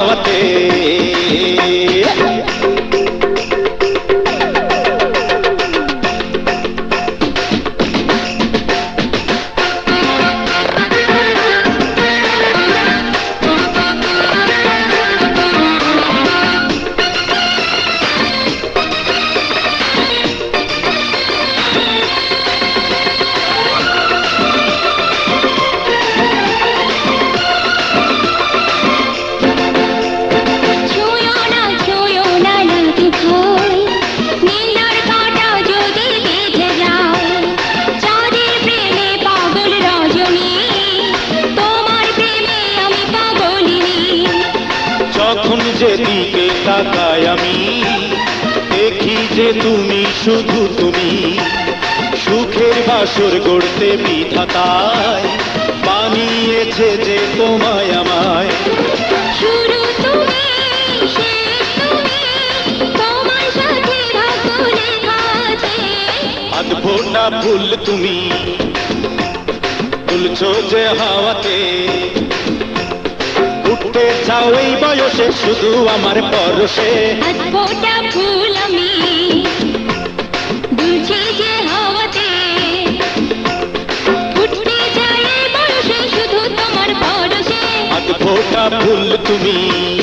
হাওয়াতে যখন যেদিকে তাকাই আমি, দেখি যে তুমি শুধু তুমি। সুখের বাসর গড়তে বিধাতায় বানিয়েছে যে তোমায় আমায়। আধফোটা ফুল তুমি। তুলছো যে হাওয়াতে। উঠতে চাও এই বয়সে শুধু আমার পরশে। ফুল আমি। যে হাওয়াতে। উঠতে যায় বয়সে শুধু তোমার পরশে। আধফোটা ফুল তুমি।